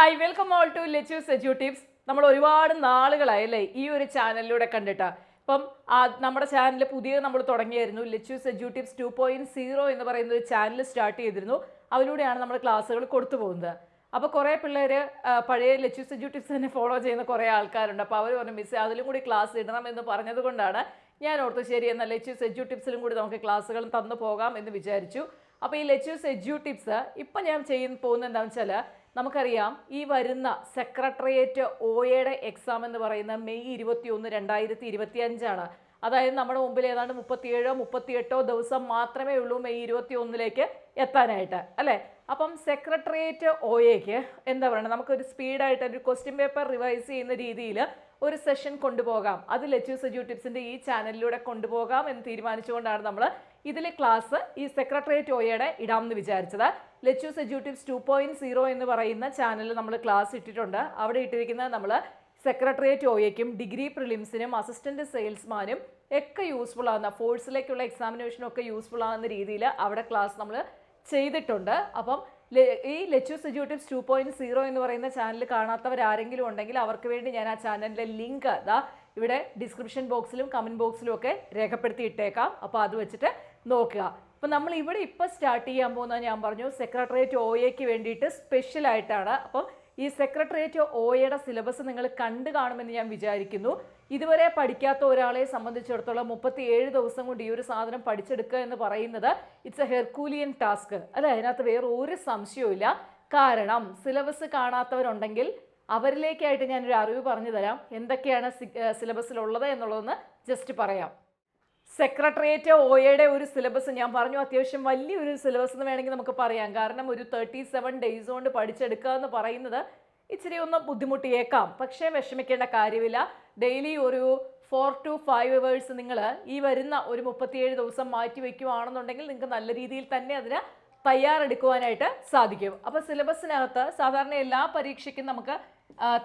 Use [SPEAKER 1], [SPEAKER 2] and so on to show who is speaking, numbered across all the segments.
[SPEAKER 1] Hi welcome all to Lechu Seju tips. നമ്മൾ ഒരുപാട് നാളുകളായി അല്ലേ ഈ ഒരു ചാനലിലൂടെ കണ്ടിട്ട്. ഇപ്പം നമ്മുടെ ചാനൽ പുതിയത് നമ്മൾ തുടങ്ങിയായിരുന്നു Lechu Seju tips two point zero എന്ന് പറയുന്ന ഒരു ചാനൽ സ്റ്റാർട്ട് ചെയ്തിരുന്നു. അതിലൂടെയാണ് നമ്മൾ ക്ലാസ്സുകൾ കൊടുത്തു പോകുന്നത്. അപ്പോൾ കുറേ പിള്ളേർ പഴയ ലെച്ചു സെജു ടിപ്സ് തന്നെ ഫോളോ ചെയ്യുന്ന കുറേ ആൾക്കാരുണ്ട്. അപ്പോൾ അവർ പറഞ്ഞു മിസ് അതിലും കൂടി ക്ലാസ് ഇടണം എന്ന് പറഞ്ഞതുകൊണ്ടാണ് ഞാൻ ഓർത്ത് ശരി എന്നാൽ ലെച്ചു സെജു ടിപ്സിലും കൂടി നമുക്ക് ക്ലാസ്സുകൾ തന്നു പോകാം എന്ന് വിചാരിച്ചു. അപ്പോൾ ഈ ലെച്ചു സെജു ടിപ്സ് ഇപ്പം ഞാൻ ചെയ്യുന്ന പോകുന്നത് എന്താണെന്ന് വെച്ചാൽ നമുക്കറിയാം ഈ വരുന്ന സെക്രട്ടേറിയറ്റ് ഒയുടെ എക്സാം എന്ന് പറയുന്ന മെയ് ഇരുപത്തി ഒന്ന് രണ്ടായിരത്തി ഇരുപത്തി അഞ്ചാണ് അതായത് നമ്മുടെ മുമ്പിൽ ഏതാണ്ട് മുപ്പത്തിയേഴോ മുപ്പത്തിയെട്ടോ ദിവസം മാത്രമേ ഉള്ളൂ മെയ് ഇരുപത്തി ഒന്നിലേക്ക് എത്താനായിട്ട് അല്ലേ? അപ്പം സെക്രട്ടേറിയറ്റ് ഒയക്ക് എന്താ പറയുക നമുക്കൊരു സ്പീഡായിട്ട് ഒരു ക്വസ്റ്റ്യൻ പേപ്പർ റിവൈസ് ചെയ്യുന്ന രീതിയിൽ ഒരു സെഷൻ കൊണ്ടുപോകാം. അത് ലച്ചു സജു ടിപ്സിന്റെ ഈ ചാനലിലൂടെ കൊണ്ടുപോകാം എന്ന് തീരുമാനിച്ചുകൊണ്ടാണ് നമ്മൾ ഇതിലെ ക്ലാസ് ഈ സെക്രട്ടേറിയറ്റ് ഒയുടെ ഇടാമെന്ന് വിചാരിച്ചത്. Lechu educatives two point zero എന്ന് പറയുന്ന ചാനലിൽ നമ്മൾ ക്ലാസ് ഇട്ടിട്ടുണ്ട്. അവിടെ ഇട്ടിരിക്കുന്നത് നമ്മൾ സെക്രട്ടേറിയറ്റ് ഒയക്കും ഡിഗ്രി പ്രിലിംസിനും അസിസ്റ്റന്റ് സെയിൽസ്മാനും ഒക്കെ യൂസ്ഫുൾ ആകുന്ന ഫോഴ്സിലേക്കുള്ള എക്സാമിനേഷനും ഒക്കെ യൂസ്ഫുൾ ആകുന്ന രീതിയിൽ അവിടെ ക്ലാസ് നമ്മൾ ചെയ്തിട്ടുണ്ട്. അപ്പം ഈ Lechu educatives two point zero എന്ന് പറയുന്ന ചാനൽ കാണാത്തവർ ആരെങ്കിലും ഉണ്ടെങ്കിൽ അവർക്ക് വേണ്ടി ഞാൻ ആ ചാനലിന്റെ ലിങ്ക് അതാ ഇവിടെ ഡിസ്ക്രിപ്ഷൻ ബോക്സിലും കമന്റ് ബോക്സിലും ഒക്കെ രേഖപ്പെടുത്തി ഇട്ടേക്കാം അപ്പോൾ അത് വെച്ചിട്ട് നോക്കുക. അപ്പോൾ നമ്മൾ ഇവിടെ ഇപ്പോൾ സ്റ്റാർട്ട് ചെയ്യാൻ പോകുന്നത് ഞാൻ പറഞ്ഞു സെക്രട്ടേറിയറ്റ് ഒ എക്ക് വേണ്ടിയിട്ട് സ്പെഷ്യൽ ആയിട്ടാണ്. അപ്പം ഈ സെക്രട്ടേറിയറ്റ് എയുടെ സിലബസ് നിങ്ങൾ കണ്ടു കാണുമെന്ന് ഞാൻ വിചാരിക്കുന്നു. ഇതുവരെ പഠിക്കാത്ത ഒരാളെ സംബന്ധിച്ചിടത്തോളം മുപ്പത്തി ഏഴ് ദിവസം കൊണ്ട് ഈ ഒരു സാധനം പഠിച്ചെടുക്കുക എന്ന് പറയുന്നത് ഇറ്റ്സ് എ ഹെർക്കൂലിയൻ ടാസ്ക് അല്ല? അതിനകത്ത് വേറെ ഒരു സംശയവും കാരണം സിലബസ് കാണാത്തവരുണ്ടെങ്കിൽ അവരിലേക്കായിട്ട് ഞാനൊരു അറിവ് പറഞ്ഞു തരാം. എന്തൊക്കെയാണ് സിലബസിലുള്ളത് എന്നുള്ളതെന്ന് ജസ്റ്റ് പറയാം. സെക്രട്ടേറിയറ്റ് ഒയുടെ ഒരു സിലബസ് ഞാൻ പറഞ്ഞു. അത്യാവശ്യം വലിയൊരു സിലബസ് എന്ന് വേണമെങ്കിൽ നമുക്ക് പറയാം. കാരണം ഒരു തേർട്ടി സെവൻ ഡേയ്സ് കൊണ്ട് പഠിച്ചെടുക്കുക എന്ന് പറയുന്നത് ഇച്ചിരി ഒന്ന് ബുദ്ധിമുട്ടിയേക്കാം. പക്ഷേ വിഷമിക്കേണ്ട കാര്യമില്ല. ഡെയിലി ഒരു ഫോർ ടു ഫൈവ് അവേഴ്സ് നിങ്ങൾ ഈ വരുന്ന ഒരു മുപ്പത്തിയേഴ് ദിവസം മാറ്റി വയ്ക്കുകയാണെന്നുണ്ടെങ്കിൽ നിങ്ങൾക്ക് നല്ല രീതിയിൽ തന്നെ അതിന് തയ്യാറെടുക്കുവാനായിട്ട് സാധിക്കും. അപ്പോൾ സിലബസിനകത്ത് സാധാരണ എല്ലാ പരീക്ഷയ്ക്കും നമുക്ക്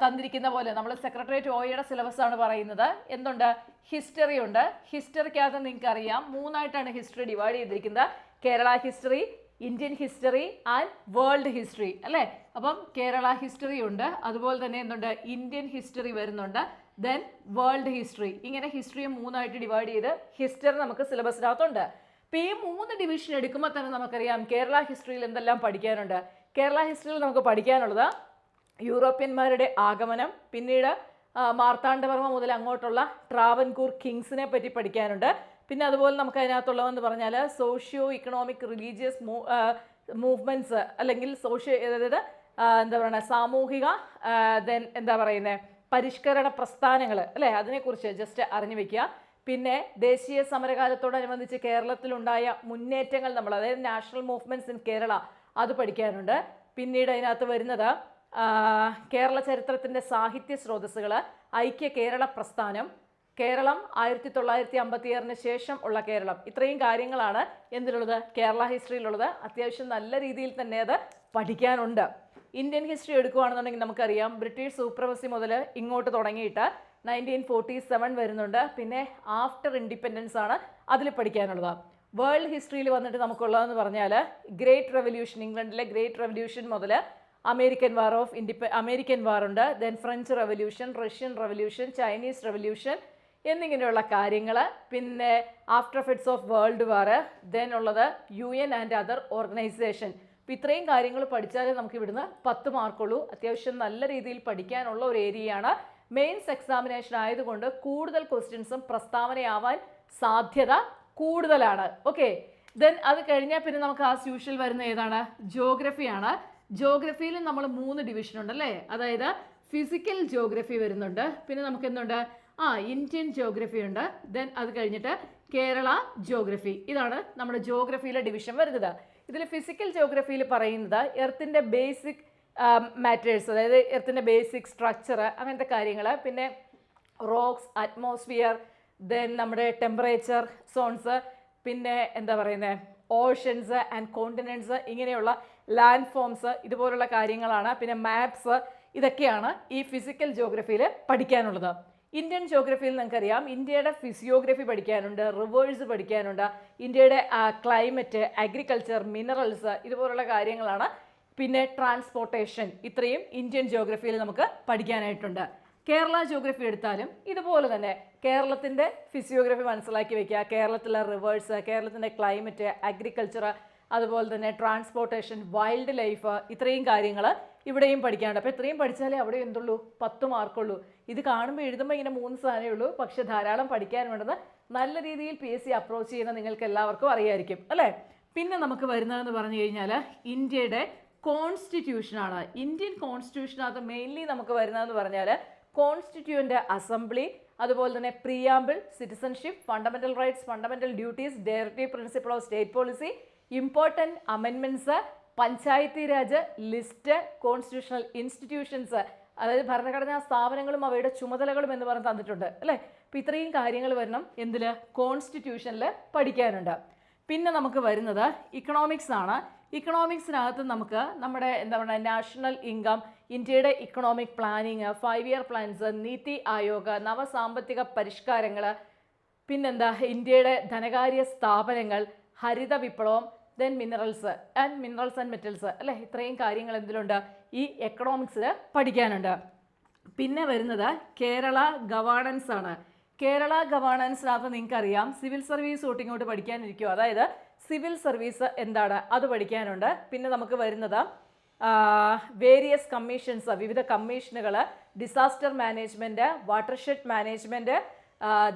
[SPEAKER 1] തന്നിരിക്കുന്ന പോലെ നമ്മൾ സെക്രട്ടേറിയറ്റ് ഓയുടെ സിലബസ് ആണ് പറയുന്നത്. എന്തുണ്ട്? ഹിസ്റ്ററി ഉണ്ട്. ഹിസ്റ്ററിക്കകത്ത് നിങ്ങൾക്ക് അറിയാം മൂന്നായിട്ടാണ് ഹിസ്റ്ററി ഡിവൈഡ് ചെയ്തിരിക്കുന്നത്. Kerala history Indian history and world history അല്ലേ? അപ്പം കേരള ഹിസ്റ്ററി ഉണ്ട്. അതുപോലെ തന്നെ എന്തുണ്ട്? ഇന്ത്യൻ ഹിസ്റ്ററി വരുന്നുണ്ട്. Then world history. ഇങ്ങനെ ഹിസ്റ്ററിയെ മൂന്നായിട്ട് ഡിവൈഡ് ചെയ്ത് ഹിസ്റ്ററി നമുക്ക് സിലബസിനകത്തുണ്ട്. അപ്പോൾ ഈ മൂന്ന് ഡിവിഷൻ എടുക്കുമ്പോൾ തന്നെ നമുക്കറിയാം കേരള ഹിസ്റ്ററിയിൽ എന്തെല്ലാം പഠിക്കാനുണ്ട്. കേരള ഹിസ്റ്ററിയിൽ നമുക്ക് പഠിക്കാനുള്ളത് യൂറോപ്യന്മാരുടെ ആഗമനം പിന്നീട് മാർത്താണ്ഡവർമ്മ മുതൽ അങ്ങോട്ടുള്ള ട്രാവൻകൂർ കിങ്സിനെ പറ്റി പഠിക്കാനുണ്ട്. പിന്നെ അതുപോലെ നമുക്ക് അതിനകത്തുള്ളതെന്ന് പറഞ്ഞാൽ സോഷ്യോ ഇക്കണോമിക് റിലീജിയസ് മൂവ്മെന്റ്സ് അല്ലെങ്കിൽ സോഷ്യോ അതായത് എന്താ പറയുക സാമൂഹിക ദെൻ എന്താ പറയുന്നത് പരിഷ്കരണ പ്രസ്ഥാനങ്ങൾ അല്ലേ? അതിനെക്കുറിച്ച് ജസ്റ്റ് അറിഞ്ഞു വെക്കുക. പിന്നെ ദേശീയ സമരകാലത്തോടനുബന്ധിച്ച് കേരളത്തിലുണ്ടായ മുന്നേറ്റങ്ങൾ നമ്മൾ അതായത് നാഷണൽ മൂവ്മെന്റ്സ് ഇൻ കേരള അത് പഠിക്കാനുണ്ട്. പിന്നീട് അതിനകത്ത് വരുന്നത് കേരള ചരിത്രത്തിന്റെ സാഹിത്യ സ്രോതസ്സുകൾ ഐക്യ കേരള പ്രസ്ഥാനം കേരളം ആയിരത്തി തൊള്ളായിരത്തി അമ്പത്തിയാറിന് ശേഷം ഉള്ള കേരളം. ഇത്രയും കാര്യങ്ങളാണ് എന്തിലുള്ളത്? കേരള ഹിസ്റ്ററിയിലുള്ളത്. അത്യാവശ്യം നല്ല രീതിയിൽ തന്നെ അത് പഠിക്കാനുണ്ട്. ഇന്ത്യൻ ഹിസ്റ്ററി എടുക്കുകയാണെന്നുണ്ടെങ്കിൽ നമുക്കറിയാം ബ്രിട്ടീഷ് സൂപ്രവസി മുതൽ ഇങ്ങോട്ട് തുടങ്ങിയിട്ട് നയന്റീൻ ഫോർട്ടി സെവൻ വരുന്നുണ്ട്. പിന്നെ ആഫ്റ്റർ ഇൻഡിപെൻഡൻസ് ആണ് അതിൽ പഠിക്കാനുള്ളത്. വേൾഡ് ഹിസ്റ്ററിയിൽ വന്നിട്ട് നമുക്കുള്ളതെന്ന് പറഞ്ഞാൽ ഗ്രേറ്റ് റെവല്യൂഷൻ ഇംഗ്ലണ്ടിലെ ഗ്രേറ്റ് റെവല്യൂഷൻ മുതൽ അമേരിക്കൻ വാർ ഓഫ് ഇൻഡിപെ അമേരിക്കൻ വാർ ഉണ്ട്. Then French revolution Russian revolution Chinese revolution എന്നിങ്ങനെയുള്ള കാര്യങ്ങൾ പിന്നെ after effects of world war then ഉള്ളത് U N and other organisation അപ്പോൾ ഇത്രയും കാര്യങ്ങൾ പഠിച്ചാലേ നമുക്ക് ഇവിടുന്ന് പത്ത് മാർക്കുള്ളൂ അത്യാവശ്യം നല്ല രീതിയിൽ പഠിക്കാനുള്ള ഒരു ഏരിയയാണ് മെയിൻസ് എക്സാമിനേഷൻ ആയതുകൊണ്ട് കൂടുതൽ ക്വസ്റ്റ്യൻസും പ്രസ്താവനയാവാൻ സാധ്യത കൂടുതലാണ്. ഓക്കെ ദെൻ അത് കഴിഞ്ഞാൽ പിന്നെ നമുക്ക് ആസ് യൂഷ്വൽ വരുന്ന ഏതാണ്? ജോഗ്രഫിയാണ് ജോഗ്രഫിയിൽ നമ്മൾ മൂന്ന് ഡിവിഷൻ ഉണ്ട് അല്ലേ? അതായത് ഫിസിക്കൽ ജോഗ്രഫി വരുന്നുണ്ട്. പിന്നെ നമുക്ക് എന്തുണ്ട്? ആ ഇന്ത്യൻ ജോഗ്രഫി ഉണ്ട്. ദെൻ അത് കഴിഞ്ഞിട്ട് കേരള ജോഗ്രഫി ഇതാണ് നമ്മുടെ ജോഗ്രഫിയിലെ ഡിവിഷൻ വരുന്നത്. ഇതിൽ ഫിസിക്കൽ ജോഗ്രഫിയിൽ പറയുന്നത് എർത്തിന്റെ ബേസിക് മാറ്റേഴ്സ് അതായത് എർത്തിന്റെ ബേസിക് സ്ട്രക്ചർ അങ്ങനത്തെ കാര്യങ്ങൾ പിന്നെ റോക്സ് അറ്റ്മോസ്ഫിയർ ദെൻ നമ്മുടെ ടെമ്പറേച്ചർ സോൺസ് പിന്നെ എന്താ പറയുന്നത് ഓഷൻസ് ആൻഡ് കോണ്ടിനൻസ് ഇങ്ങനെയുള്ള ലാൻഡ് ഫോംസ് ഇതുപോലുള്ള കാര്യങ്ങളാണ്. പിന്നെ മാപ്സ് ഇതൊക്കെയാണ് ഈ ഫിസിക്കൽ ജോഗ്രഫിയിൽ പഠിക്കാനുള്ളത്. ഇന്ത്യൻ ജോഗ്രഫിയിൽ നിങ്ങൾക്കറിയാം ഇന്ത്യയുടെ ഫിസിയോഗ്രഫി പഠിക്കാനുണ്ട് റിവേഴ്സ് പഠിക്കാനുണ്ട് ഇന്ത്യയുടെ ക്ലൈമറ്റ് അഗ്രികൾച്ചർ മിനറൽസ് ഇതുപോലുള്ള കാര്യങ്ങളാണ് പിന്നെ ട്രാൻസ്പോർട്ടേഷൻ ഇത്രയും ഇന്ത്യൻ ജിയോഗ്രഫിയിൽ നമുക്ക് പഠിക്കാനായിട്ടുണ്ട്. കേരള ജിയോഗ്രഫി എടുത്താലും ഇതുപോലെ തന്നെ കേരളത്തിന്റെ ഫിസിയോഗ്രഫി മനസ്സിലാക്കി വയ്ക്കുക കേരളത്തിലെ റിവേഴ്സ് കേരളത്തിന്റെ ക്ലൈമറ്റ് അഗ്രികൾച്ചർ അതുപോലെ തന്നെ ട്രാൻസ്പോർട്ടേഷൻ വൈൽഡ് ലൈഫ് ഇത്രയും കാര്യങ്ങൾ ഇവിടെയും പഠിക്കാനുണ്ട്. അപ്പോൾ ഇത്രയും പഠിച്ചാലേ അവിടെ എന്തുള്ളൂ? പത്ത് മാർക്കുള്ളൂ ഇത് കാണുമ്പോൾ എഴുതുമ്പോൾ ഇങ്ങനെ മൂന്ന് സാധനമേ ഉള്ളൂ. പക്ഷെ ധാരാളം പഠിക്കാൻ വേണ്ടത് നല്ല രീതിയിൽ പി എസ് സി അപ്രോച്ച് ചെയ്യുന്ന നിങ്ങൾക്ക് എല്ലാവർക്കും അറിയായിരിക്കും. അല്ലേ? പിന്നെ നമുക്ക് വരുന്നതെന്ന് പറഞ്ഞു കഴിഞ്ഞാൽ ഇന്ത്യയുടെ കോൺസ്റ്റിറ്റ്യൂഷനാണ്. ഇന്ത്യൻ കോൺസ്റ്റിറ്റ്യൂഷനകത്ത് മെയിൻലി നമുക്ക് വരുന്നതെന്ന് പറഞ്ഞാൽ കോൺസ്റ്റിറ്റ്യൂവന്റ് അസംബ്ലി അതുപോലെ തന്നെ preamble citizenship fundamental rights fundamental duties directive principle of state policy important അമെൻമെന്റ്സ് Panchayati Raj list constitutional institutions അതായത് ഭരണഘടനാ സ്ഥാപനങ്ങളും അവയുടെ ചുമതലകളും എന്ന് പറഞ്ഞ് തന്നിട്ടുണ്ട്. അല്ലേ? അപ്പോൾ ഇത്രയും കാര്യങ്ങൾ വരണം. എന്തിൽ കോൺസ്റ്റിറ്റ്യൂഷനിൽ പഠിക്കാനുണ്ട്. പിന്നെ നമുക്ക് വരുന്നത് ഇക്കണോമിക്സ് ആണ്. ഇക്കണോമിക്സിനകത്ത് നമുക്ക് നമ്മുടെ എന്താ പറയുക നാഷണൽ ഇൻകം ഇന്ത്യയുടെ economic planning five year plans NITI Aayog നവസാമ്പത്തിക പരിഷ്കാരങ്ങൾ പിന്നെന്താ ഇന്ത്യയുടെ ധനകാര്യ സ്ഥാപനങ്ങൾ ഹരിത വിപ്ലവം then minerals and minerals and metals അല്ലേ? ഇത്രയും കാര്യങ്ങൾ എന്തിലുണ്ട്? ഈ എക്കണോമിക്സിൽ പഠിക്കാനുണ്ട്. പിന്നെ വരുന്നത് കേരള ഗവേണൻസ് ആണ്. കേരള ഗവേണൻസിനകത്ത് നിങ്ങൾക്കറിയാം. സിവിൽ സർവീസ് തൊട്ട് ഇങ്ങോട്ട് പഠിക്കാനിരിക്കും അതായത് സിവിൽ സർവീസ് എന്താണ്? അത് പഠിക്കാനുണ്ട്. പിന്നെ നമുക്ക് വരുന്നത് വേരിയസ് കമ്മീഷൻസ് വിവിധ കമ്മീഷനുകൾ disaster management watershed management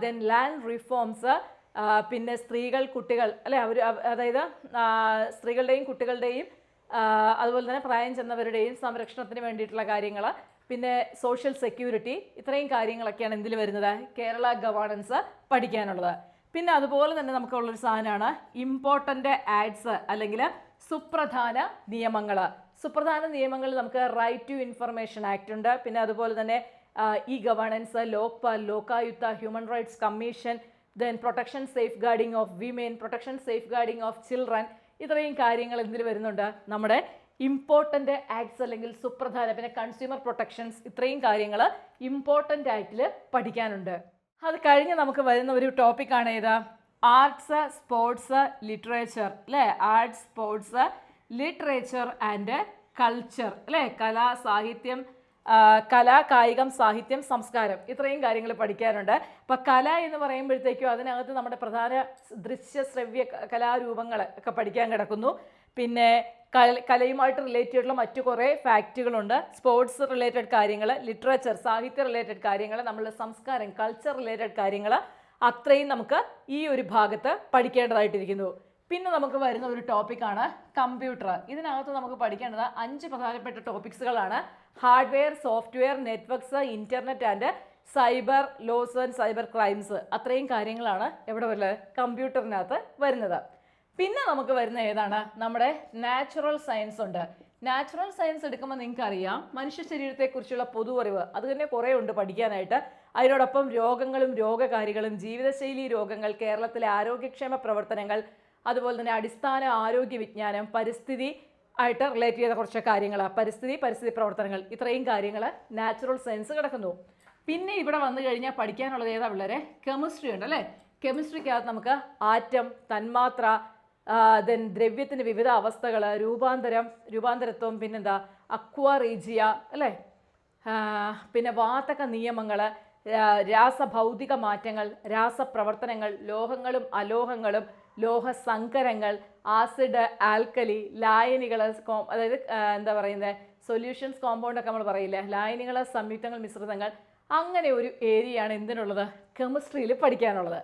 [SPEAKER 1] then land reforms പിന്നെ സ്ത്രീകൾ കുട്ടികൾ അല്ലെ? അവർ അതായത് സ്ത്രീകളുടെയും കുട്ടികളുടെയും അതുപോലെ തന്നെ പ്രായം ചെന്നവരുടെയും സംരക്ഷണത്തിന് വേണ്ടിയിട്ടുള്ള കാര്യങ്ങൾ പിന്നെ സോഷ്യൽ സെക്യൂരിറ്റി ഇത്രയും കാര്യങ്ങളൊക്കെയാണ് എന്തിൽ വരുന്നത്? കേരള ഗവേണൻസ് പഠിക്കാനുള്ളത്. പിന്നെ അതുപോലെ തന്നെ നമുക്കുള്ളൊരു സാധനമാണ് ഇമ്പോർട്ടന്റ് ആഡ്സ് അല്ലെങ്കിൽ സുപ്രധാന നിയമങ്ങൾ സുപ്രധാന നിയമങ്ങളിൽ നമുക്ക് റൈറ്റ് ടു ഇൻഫർമേഷൻ ആക്ട് ഉണ്ട്. പിന്നെ അതുപോലെ തന്നെ E governance Lokpal Lokayukta human rights commission then protection safeguarding of women protection safeguarding of children ഇത്രയും കാര്യങ്ങൾ എന്തിൽ വരുന്നുണ്ട്? നമ്മുടെ ഇമ്പോർട്ടന്റ് ആക്ട്സ് അല്ലെങ്കിൽ സുപ്രധാന പിന്നെ കൺസ്യൂമർ പ്രൊട്ടക്ഷൻസ് ഇത്രയും കാര്യങ്ങൾ ഇമ്പോർട്ടന്റ് ആക്റ്റിൽ പഠിക്കാനുണ്ട്. അത് കഴിഞ്ഞ് നമുക്ക് വരുന്ന ഒരു ടോപ്പിക്കാണ് ഏതാ? ആർട്സ് സ്പോർട്സ് ലിറ്ററേച്ചർ അല്ലേ arts sports literature and culture അല്ലേ കലാ സാഹിത്യം കലാ കായികം സാഹിത്യം സംസ്കാരം ഇത്രയും കാര്യങ്ങൾ പഠിക്കാനുണ്ട്. അപ്പോൾ കല എന്ന് പറയുമ്പോഴത്തേക്കും അതിനകത്ത് നമ്മുടെ പ്രധാന ദൃശ്യ ശ്രവ്യ കലാരൂപങ്ങൾ ഒക്കെ പഠിക്കാൻ കിടക്കുന്നു. പിന്നെ കല കലയുമായിട്ട് റിലേറ്റ് ചെയ്തിട്ടുള്ള മറ്റു കുറേ ഫാക്റ്റുകളുണ്ട് സ്പോർട്സ് റിലേറ്റഡ് കാര്യങ്ങൾ ലിറ്ററേച്ചർ സാഹിത്യ റിലേറ്റഡ് കാര്യങ്ങൾ നമ്മളുടെ സംസ്കാരം കൾച്ചർ റിലേറ്റഡ് കാര്യങ്ങൾ അത്രയും നമുക്ക് ഈ ഒരു ഭാഗത്ത് പഠിക്കേണ്ടതായിട്ടിരിക്കുന്നു. പിന്നെ നമുക്ക് വരുന്ന ഒരു ടോപ്പിക്കാണ് കമ്പ്യൂട്ടർ ഇതിനകത്ത് നമുക്ക് പഠിക്കേണ്ടത് അഞ്ച് പ്രധാനപ്പെട്ട ടോപ്പിക്സുകളാണ് hardware software networks internet and cyber laws and cyber crimes അത്രയും കാര്യങ്ങളാണ് എവിടെ വരുന്നത് കമ്പ്യൂട്ടറിനകത്ത് വരുന്നത്. പിന്നെ നമുക്ക് വരുന്ന ഏതാണ്? നമ്മുടെ നാച്ചുറൽ സയൻസ് ഉണ്ട്. നാച്ചുറൽ സയൻസ് എടുക്കുമ്പോൾ നിങ്ങൾക്ക് അറിയാം മനുഷ്യ ശരീരത്തെക്കുറിച്ചുള്ള പൊതു അറിവ് അത് തന്നെ കുറേ ഉണ്ട് പഠിക്കാനായിട്ട്. അതിനോടൊപ്പം രോഗങ്ങളും രോഗകാരികളും ജീവിതശൈലി രോഗങ്ങൾ കേരളത്തിലെ ആരോഗ്യക്ഷേമ പ്രവർത്തനങ്ങൾ അതുപോലെ തന്നെ അടിസ്ഥാന ആരോഗ്യ വിജ്ഞാനം പരിസ്ഥിതി ആയിട്ട് റിലേറ്റ് ചെയ്ത കുറച്ച് കാര്യങ്ങൾ പരിസ്ഥിതി പരിസ്ഥിതി പ്രവർത്തനങ്ങൾ ഇത്രയും കാര്യങ്ങൾ നാച്ചുറൽ സയൻസ് കിടക്കുന്നു. പിന്നെ ഇവിടെ വന്നു കഴിഞ്ഞാൽ പഠിക്കാനുള്ളത് ഏതാ പിള്ളേരെ? കെമിസ്ട്രി ഉണ്ട് അല്ലേ? കെമിസ്ട്രിക്കകത്ത് നമുക്ക് ആറ്റം തന്മാത്ര ദെൻ ദ്രവ്യത്തിന്റെ വിവിധ അവസ്ഥകൾ രൂപാന്തരം രൂപാന്തരത്വം പിന്നെന്താ? അക്വ റീജിയ അല്ലേ? പിന്നെ വാതക നിയമങ്ങൾ രാസഭൗതിക മാറ്റങ്ങൾ രാസപ്രവർത്തനങ്ങൾ ലോഹങ്ങളും അലോഹങ്ങളും ലോഹസങ്കരങ്ങൾ ആസിഡ് ആൽക്കലി ലായനികൾ അതായത് എന്താ പറയുന്നത് സൊല്യൂഷൻസ് കോമ്പൗണ്ട് ഒക്കെ നമ്മൾ പറയില്ലേ? ലായനികൾ സംയുക്തങ്ങൾ മിശ്രിതങ്ങൾ അങ്ങനെ ഒരു ഏരിയയാണ് എന്തിനുള്ളത്? കെമിസ്ട്രിയിൽ പഠിക്കാനുള്ളത്.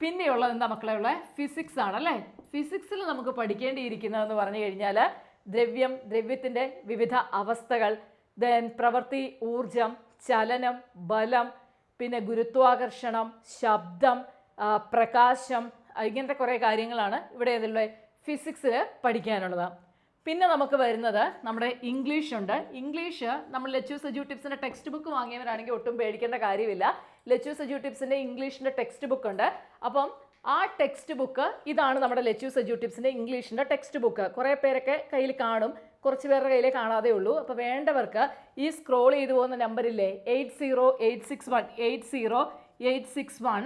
[SPEAKER 1] പിന്നെയുള്ളത് എന്താ മക്കളെ ഉള്ളത് ഫിസിക്സ് ആണ് അല്ലേ? ഫിസിക്സിൽ നമുക്ക് പഠിക്കേണ്ടിയിരിക്കുന്നതെന്ന് പറഞ്ഞു കഴിഞ്ഞാൽ ദ്രവ്യം ദ്രവ്യത്തിന്റെ വിവിധ അവസ്ഥകൾ ദെൻ പ്രവൃത്തി ഊർജം ചലനം ബലം പിന്നെ ഗുരുത്വാകർഷണം ശബ്ദം പ്രകാശം ഇങ്ങനത്തെ കുറേ കാര്യങ്ങളാണ് ഇവിടെ ഇതിലുള്ള ഫിസിക്സിൽ പഠിക്കാനുള്ളത്. പിന്നെ നമുക്ക് വരുന്നത് നമ്മുടെ ഇംഗ്ലീഷ് ഉണ്ട്. ഇംഗ്ലീഷ് നമ്മൾ ലച്ചു സജു ടിപ്സിന്റെ ടെക്സ്റ്റ് ബുക്ക് വാങ്ങിയവരാണെങ്കിൽ ഒട്ടും പേടിക്കേണ്ട കാര്യമില്ല. ലച്ചു സജു ടിപ്സിന്റെ ഇംഗ്ലീഷിന്റെ ടെക്സ്റ്റ് ബുക്ക് ഉണ്ട്. അപ്പം ആ ടെക്സ്റ്റ് ബുക്ക് ഇതാണ് നമ്മുടെ ലച്ചു സജു ടിപ്സിന്റെ ഇംഗ്ലീഷിന്റെ ടെക്സ്റ്റ് ബുക്ക് കുറേ പേരൊക്കെ കയ്യിൽ കാണും. കുറച്ച് പേരുടെ കയ്യിലേ കാണാതെ ഉള്ളൂ. അപ്പോൾ വേണ്ടവർക്ക് ഈ സ്ക്രോൾ ചെയ്തു പോകുന്ന നമ്പറില്ലേ eight zero eight six one eight zero eight six one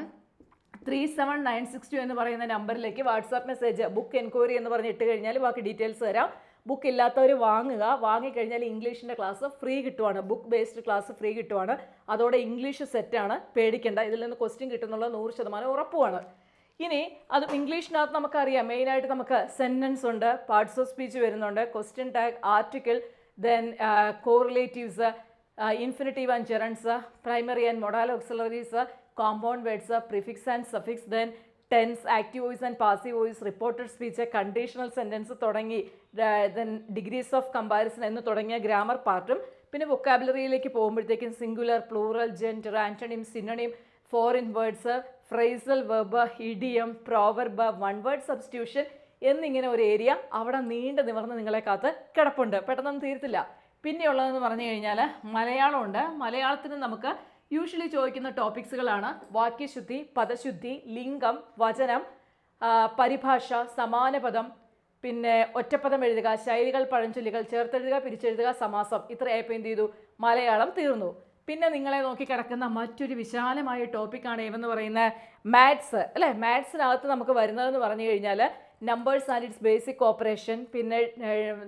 [SPEAKER 1] three seven nine six two എന്ന് പറയുന്ന നമ്പറിലേക്ക് വാട്സാപ്പ് മെസ്സേജ് ബുക്ക് എൻക്വയറി എന്ന് പറഞ്ഞ് ഇട്ട് കഴിഞ്ഞാൽ ബാക്കി ഡീറ്റെയിൽസ് തരാം. ബുക്ക് ഇല്ലാത്തവർ വാങ്ങുക. വാങ്ങിക്കഴിഞ്ഞാൽ ഇംഗ്ലീഷിന്റെ ക്ലാസ് ഫ്രീ കിട്ടുവാണ്. ബുക്ക് ബേസ്ഡ് ക്ലാസ് ഫ്രീ കിട്ടുവാണ്. അതോടെ ഇംഗ്ലീഷ് സെറ്റാണ് പേടിക്കേണ്ട. ഇതിൽ നിന്ന് ക്വസ്റ്റ്യൻ കിട്ടുന്നുള്ള നൂറ് ശതമാനം ഉറപ്പുമാണ് ഇനി അത് ഇംഗ്ലീഷിനകത്ത് നമുക്കറിയാം. മെയിനായിട്ട് നമുക്ക് സെന്റൻസ് ഉണ്ട് പാർട്സ് ഓഫ് സ്പീച്ച് വരുന്നുണ്ട് question tag article then correlatives infinitive and gerunds primary and modal auxiliaries compound words prefix and suffix then tense active voice and passive voice reported speech conditional sentence തുടങ്ങി then degrees of comparison എന്ന് തുടങ്ങിയ grammar പാർട്ടും പിന്നെ വൊക്കാബുലറിയിലേക്ക് പോകുമ്പോഴത്തേക്കും singular plural gender antonym synonym foreign words phrasal verb idiom proverb one word substitution എന്നിങ്ങനെ ഒരു area അവിടെ നീണ്ടു നിവർന്ന് നിങ്ങളെ കാത്ത് കിടപ്പുണ്ട്. പെട്ടെന്നൊന്നും തീരത്തില്ല. പിന്നെയുള്ളതെന്ന് പറഞ്ഞു കഴിഞ്ഞാൽ മലയാളമുണ്ട്. മലയാളത്തിന് നമുക്ക് യൂഷ്വലി ചോദിക്കുന്ന ടോപ്പിക്സുകളാണ് വാക്യശുദ്ധി പദശുദ്ധി ലിംഗം വചനം പരിഭാഷ സമാനപദം പിന്നെ ഒറ്റപ്പദം എഴുതുക ശൈലികൾ പഴഞ്ചൊല്ലികൾ ചേർത്തെഴുതുക പിരിച്ചെഴുതുക സമാസം. ഇത്രയായപ്പോൾ എന്ത് ചെയ്തു? മലയാളം തീർന്നു. പിന്നെ നിങ്ങളെ നോക്കി കിടക്കുന്ന മറ്റൊരു വിശാലമായ ടോപ്പിക്കാണ് ഏവെന്ന് പറയുന്ന മാത്സ്. അല്ലേ? മാത്സിനകത്ത് നമുക്ക് വരുന്നതെന്ന് പറഞ്ഞു കഴിഞ്ഞാൽ numbers and its basic operation പിന്നെ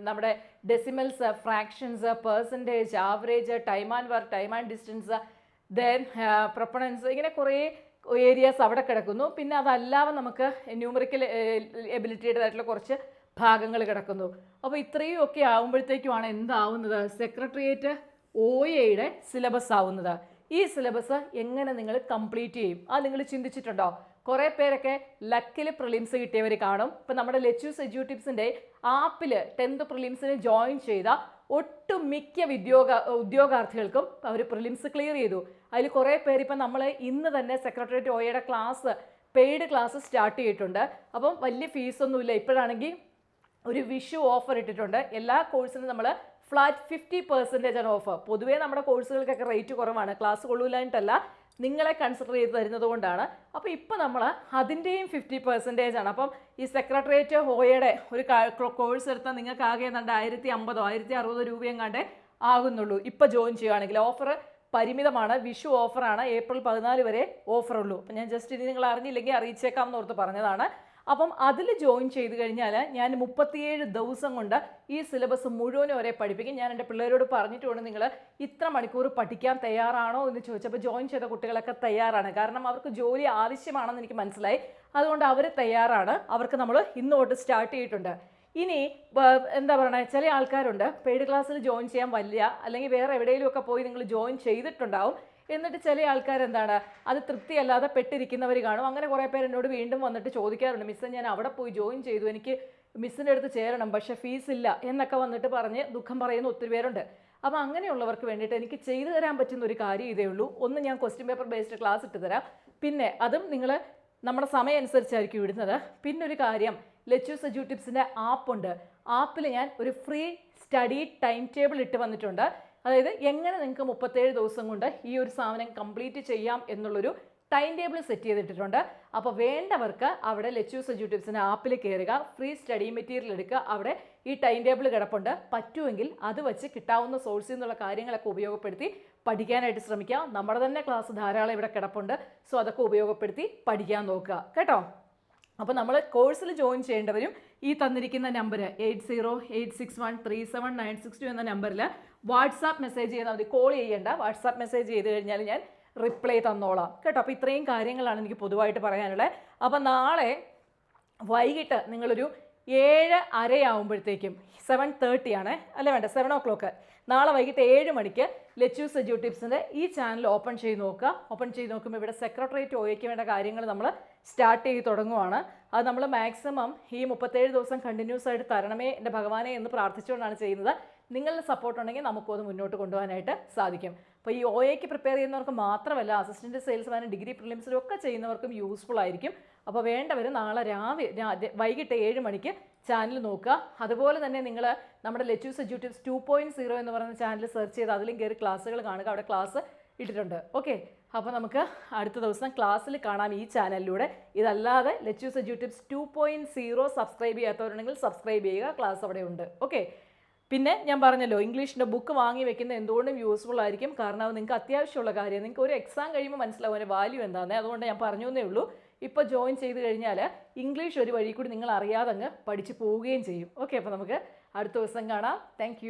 [SPEAKER 1] നമ്മുടെ decimals fractions percentage average time and work time and distance then proportions ഇങ്ങനെ കുറേ ഏരിയാസ് അവിടെ കിടക്കുന്നു. പിന്നെ അതല്ലാതെ നമുക്ക് ന്യൂമറിക്കൽ എബിലിറ്റിയുടേതായിട്ടുള്ള കുറച്ച് ഭാഗങ്ങൾ കിടക്കുന്നു. അപ്പോൾ ഇത്രയും ഒക്കെ ആകുമ്പോഴത്തേക്കുമാണ് എന്താവുന്നത്? സെക്രട്ടേറിയറ്റ് ഒ എയുടെ സിലബസ് ആവുന്നത്. ഈ സിലബസ് എങ്ങനെ നിങ്ങൾ കംപ്ലീറ്റ് ചെയ്യും? അത് നിങ്ങൾ ചിന്തിച്ചിട്ടുണ്ടോ? കുറേ പേരൊക്കെ ലക്കിൽ പ്രിലിംസ് കിട്ടിയവർ കാണും. ഇപ്പം നമ്മുടെ ലെച്ചൂസ് എജ്യൂട്ടിപ്സിന്റെ ആപ്പിൽ ടെൻത്ത് പ്രിലിംസിന് ജോയിൻ ചെയ്ത ഒട്ടുമിക്ക ഉദ്യോഗ ഉദ്യോഗാർത്ഥികൾക്കും അവർ പ്രിലിംസ് ക്ലിയർ ചെയ്തു. അതിൽ കുറേ പേര് ഇപ്പം നമ്മൾ ഇന്ന് തന്നെ സെക്രട്ടേറിയറ്റ് ഒയുടെ ക്ലാസ് പെയ്ഡ് ക്ലാസ് സ്റ്റാർട്ട് ചെയ്തിട്ടുണ്ട്. അപ്പം വലിയ ഫീസൊന്നുമില്ല ഇപ്പോഴാണെങ്കിൽ ഒരു വിഷു ഓഫർ ഇട്ടിട്ടുണ്ട്. എല്ലാ കോഴ്സിനും നമ്മൾ ഫ്ലാറ്റ് ഫിഫ്റ്റി പെർസെന്റേജ് ആണ് ഓഫർ പൊതുവേ നമ്മുടെ കോഴ്സുകൾക്കൊക്കെ റേറ്റ് കുറവാണ്. ക്ലാസ് കൊള്ളൂലായിട്ടല്ല നിങ്ങളെ കൺസിഡർ ചെയ്ത് തരുന്നത് കൊണ്ടാണ്. അപ്പോൾ ഇപ്പോൾ നമ്മൾ അതിന്റെയും ഫിഫ്റ്റി പെർസെന്റേജ് ആണ്. അപ്പം ഈ സെക്രട്ടേറിയറ്റ് ഹോയയുടെ ഒരു കോഴ്സ് എടുത്താൽ നിങ്ങൾക്ക് ആകെ ഏതാണ്ട് ആയിരത്തി അമ്പതോ ആയിരത്തി അറുപതോ കണ്ട് ആകുന്നുള്ളൂ. ഇപ്പോൾ ജോയിൻ ചെയ്യുകയാണെങ്കിൽ ഓഫർ പരിമിതമാണ്. വിഷു ഓഫറാണ് ഏപ്രിൽ പതിനാല് വരെ ഓഫർ ഉള്ളൂ. അപ്പം ഞാൻ ജസ്റ്റ് ഇനി നിങ്ങൾ അറിഞ്ഞില്ലെങ്കിൽ അറിയിച്ചേക്കാം എന്ന് ഓർത്ത് പറഞ്ഞതാണ്. അപ്പം അതിൽ ജോയിൻ ചെയ്ത് കഴിഞ്ഞാൽ ഞാൻ മുപ്പത്തിയേഴ് ദിവസം കൊണ്ട് ഈ സിലബസ് മുഴുവനും വരെ പഠിപ്പിക്കും. ഞാൻ എന്റെ പിള്ളേരോട് പറഞ്ഞിട്ടുണ്ട് നിങ്ങൾ ഇത്ര മണിക്കൂർ പഠിക്കാൻ തയ്യാറാണോ? എന്ന് ചോദിച്ചപ്പോൾ ജോയിൻ ചെയ്ത കുട്ടികളൊക്കെ തയ്യാറാണ്. കാരണം അവർക്ക് ജോലി ആവശ്യമാണെന്ന് എനിക്ക് മനസ്സിലായി. അതുകൊണ്ട് അവർ തയ്യാറാണ്. അവർക്ക് നമ്മൾ ഇന്ന് തൊട്ട് സ്റ്റാർട്ട് ചെയ്തിട്ടുണ്ട്. ഇനി എന്താ പറയുക ചില ആൾക്കാരുണ്ട് പെയ്ഡ് ക്ലാസ്സിൽ ജോയിൻ ചെയ്യാൻ വലിയ അല്ലെങ്കിൽ വേറെ എവിടെയെങ്കിലുമൊക്കെ പോയി നിങ്ങൾ ജോയിൻ ചെയ്തിട്ടുണ്ടാവും. എന്നിട്ട് ചില ആൾക്കാർ എന്താണ് അത് തൃപ്തിയല്ലാതെ പെട്ടിരിക്കുന്നവർ കാണും. അങ്ങനെ കുറേ പേര് എന്നോട് വീണ്ടും വന്നിട്ട് ചോദിക്കാറുണ്ട് മിസ്സെ ഞാൻ അവിടെ പോയി ജോയിൻ ചെയ്തു എനിക്ക് മിസ്സിന്റെ അടുത്ത് ചേരണം പക്ഷേ ഫീസ് ഇല്ല എന്നൊക്കെ വന്നിട്ട് പറഞ്ഞ് ദുഃഖം പറയുന്ന ഒത്തിരി പേരുണ്ട്. അപ്പോൾ അങ്ങനെയുള്ളവർക്ക് വേണ്ടിയിട്ട് എനിക്ക് ചെയ്തു തരാൻ പറ്റുന്ന ഒരു കാര്യം ഇതേ ഉള്ളൂ. ഒന്ന് ഞാൻ ക്വസ്റ്റ്യൻ പേപ്പർ ബേസ്ഡ് ക്ലാസ് ഇട്ട് തരാം. പിന്നെ അതും നിങ്ങൾ നമ്മുടെ സമയം അനുസരിച്ചായിരിക്കും ഇടുന്നത്. പിന്നെ ഒരു കാര്യം ലെച്ചൂസ് ടിപ്സിന്റെ ആപ്പുണ്ട് ആപ്പിൽ ഞാൻ ഒരു ഫ്രീ സ്റ്റഡി ടൈം ടേബിൾ ഇട്ട് വന്നിട്ടുണ്ട്. അതായത് എങ്ങനെ നിങ്ങൾക്ക് മുപ്പത്തേഴ് ദിവസം കൊണ്ട് ഈ ഒരു സാധനം കംപ്ലീറ്റ് ചെയ്യാം എന്നുള്ളൊരു ടൈം ടേബിൾ സെറ്റ് ചെയ്തിട്ടിട്ടുണ്ട്. അപ്പോൾ വേണ്ടവർക്ക് അവിടെ ലെച്ചൂസ് എജ്യൂട്ടിപ്സിന്റെ ആപ്പിൽ കയറുക ഫ്രീ സ്റ്റഡി മെറ്റീരിയൽ എടുക്കുക അവിടെ ഈ ടൈം ടേബിൾ കിടപ്പുണ്ട്. പറ്റുമെങ്കിൽ അത് വെച്ച് കിട്ടാവുന്ന സോഴ്സിൽ നിന്നുള്ള കാര്യങ്ങളൊക്കെ ഉപയോഗപ്പെടുത്തി പഠിക്കാനായിട്ട് ശ്രമിക്കുക. നമ്മുടെ തന്നെ ക്ലാസ് ധാരാളം ഇവിടെ കിടപ്പുണ്ട്. സോ അതൊക്കെ ഉപയോഗപ്പെടുത്തി പഠിക്കാൻ നോക്കുക. കേട്ടോ? അപ്പോൾ നമ്മൾ കോഴ്സിൽ ജോയിൻ ചെയ്യേണ്ടവരും ഈ തന്നിരിക്കുന്ന number eight zero eight six one three seven nine six two എന്ന നമ്പറിൽ വാട്സാപ്പ് മെസ്സേജ് ചെയ്താൽ മതി. കോൾ ചെയ്യേണ്ട. വാട്സാപ്പ് മെസ്സേജ് ചെയ്ത് കഴിഞ്ഞാൽ ഞാൻ റിപ്ലൈ തന്നോളാം. കേട്ടോ? അപ്പോൾ ഇത്രയും കാര്യങ്ങളാണ് എനിക്ക് പൊതുവായിട്ട് പറയാനുള്ളത് അപ്പോൾ നാളെ വൈകിട്ട് നിങ്ങളൊരു ഏഴ് അരയാവുമ്പോഴത്തേക്കും. സെവൻ തേർട്ടി ആണ്. അല്ല വേണ്ട? സെവൻ ഓ ക്ലോക്ക് നാളെ വൈകിട്ട് ഏഴ് മണിക്ക് ലെച്ചു സെജു ടിപ്സിന്റെ ഈ ചാനൽ ഓപ്പൺ ചെയ്ത് നോക്കുക. ഓപ്പൺ ചെയ്ത് നോക്കുമ്പോൾ ഇവിടെ സെക്രട്ടേറിയറ്റ് ഒയ്ക്ക് വേണ്ട കാര്യങ്ങൾ നമ്മൾ സ്റ്റാർട്ട് ചെയ്ത് തുടങ്ങുവാണ്. അത് നമ്മൾ മാക്സിമം ഈ മുപ്പത്തേഴ് ദിവസം കണ്ടിന്യൂസ് ആയിട്ട് തരണമേ എന്റെ ഭഗവാനെ എന്ന് പ്രാർത്ഥിച്ചുകൊണ്ടാണ് ചെയ്യുന്നത്. നിങ്ങളുടെ സപ്പോർട്ട് ഉണ്ടെങ്കിൽ നമുക്കത് മുന്നോട്ട് കൊണ്ടുപോകാനായിട്ട് സാധിക്കും. അപ്പോൾ ഈ ഒ എക്ക് പ്രിപ്പയർ ചെയ്യുന്നവർക്ക് മാത്രമല്ല അസിസ്റ്റന്റ് സെയിൽസ്മാനും ഡിഗ്രി പ്രിലിംസിലും ഒക്കെ ചെയ്യുന്നവർക്കും യൂസ്ഫുൾ ആയിരിക്കും. അപ്പോൾ വേണ്ടവർ നാളെ രാവിലെ വൈകിട്ട് ഏഴ് മണിക്ക് ചാനൽ നോക്കുക. അതുപോലെ തന്നെ നിങ്ങൾ നമ്മുടെ let us educatives two point zero എന്ന് പറയുന്ന ചാനൽ സെർച്ച് ചെയ്ത് അതിലും കയറി ക്ലാസ്സുകൾ കാണുക. അവിടെ ക്ലാസ് ഇട്ടിട്ടുണ്ട്. ഓക്കെ അപ്പോൾ നമുക്ക് അടുത്ത ദിവസം ക്ലാസ്സിൽ കാണാം ഈ ചാനലിലൂടെ ഇതല്ലാതെ let us educatives two point zero subscribe ചെയ്യാത്തവരുണ്ടെങ്കിൽ സബ്സ്ക്രൈബ് ചെയ്യുക. ക്ലാസ് അവിടെ ഉണ്ട്. ഓക്കെ പിന്നെ ഞാൻ പറഞ്ഞല്ലോ ഇംഗ്ലീഷിന്റെ ബുക്ക് വാങ്ങി വെക്കുന്നത് എന്തുകൊണ്ടും യൂസ്ഫുൾ ആയിരിക്കും. കാരണം അത് നിങ്ങൾക്ക് അത്യാവശ്യമുള്ള കാര്യം. നിങ്ങൾക്ക് ഒരു എക്സാം കഴിയുമ്പോൾ മനസ്സിലാവും അതിന്റെ വാല്യൂ എന്താണെന്ന് അതുകൊണ്ട് ഞാൻ പറഞ്ഞു എന്നേ ഉള്ളൂ. ഇപ്പോൾ ജോയിൻ ചെയ്ത് കഴിഞ്ഞാൽ ഇംഗ്ലീഷ് ഒരു വഴി കൂടി നിങ്ങൾ അറിയാതെ അങ്ങ് പഠിച്ചു പോവുകയും ചെയ്യും. ഓക്കെ അപ്പോൾ നമുക്ക് അടുത്ത ദിവസം കാണാം. താങ്ക്